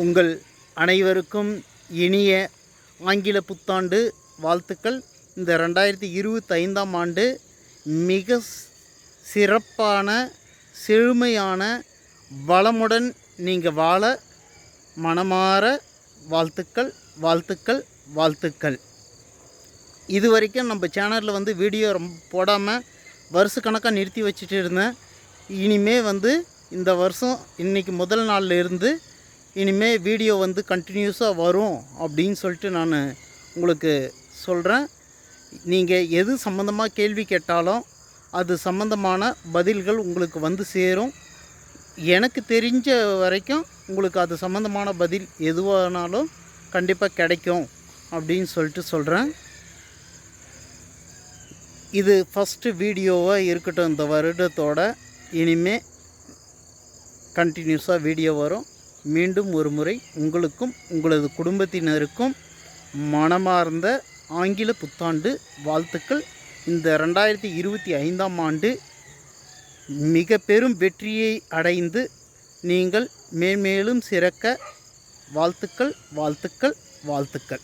உங்கள் அனைவருக்கும் இனிய ஆங்கில புத்தாண்டு வாழ்த்துக்கள். இந்த ரெண்டாயிரத்தி இருபத்தைந்தாம் ஆண்டு மிக சிறப்பான செழுமையான வளமுடன் நீங்கள் வாழ மனமாற வாழ்த்துக்கள் வாழ்த்துக்கள் வாழ்த்துக்கள். இது வரைக்கும் நம்ம சேனலில் வந்து வீடியோ ரொம்ப போடாமல் வருஷக்கணக்காக நிறுத்தி வச்சுட்டு இருந்தேன். இனிமே வந்து இந்த வருஷம் இன்றைக்கி முதல் நாளில் இருந்து இனிமேல் வீடியோ வந்து கண்டினியூஸாக வரும் அப்படின்னு சொல்லிட்டு நான் உங்களுக்கு சொல்கிறேன் நீங்கள் எது சம்மந்தமாக கேள்வி கேட்டாலும் அது சம்மந்தமான பதில்கள் உங்களுக்கு வந்து சேரும். எனக்கு தெரிஞ்ச வரைக்கும் உங்களுக்கு அது சம்மந்தமான பதில் எதுவானாலும் கண்டிப்பாக கிடைக்கும் அப்படின்னு சொல்லிட்டு சொல்கிறேன் இது ஃபஸ்ட்டு வீடியோவாக இருக்கட்டும் இந்த வருடத்தோட இனிமே கண்டினியூஸாக வீடியோ வரும். மீண்டும் ஒரு முறை உங்களுக்கும் உங்களது குடும்பத்தினருக்கும் மனமார்ந்த ஆங்கில புத்தாண்டு வாழ்த்துக்கள். இந்த ரெண்டாயிரத்தி இருபத்தி ஐந்தாம் ஆண்டு மிக பெரும் வெற்றியை அடைந்து நீங்கள் மேன்மேலும் சிறக்க வாழ்த்துக்கள் வாழ்த்துக்கள் வாழ்த்துக்கள்.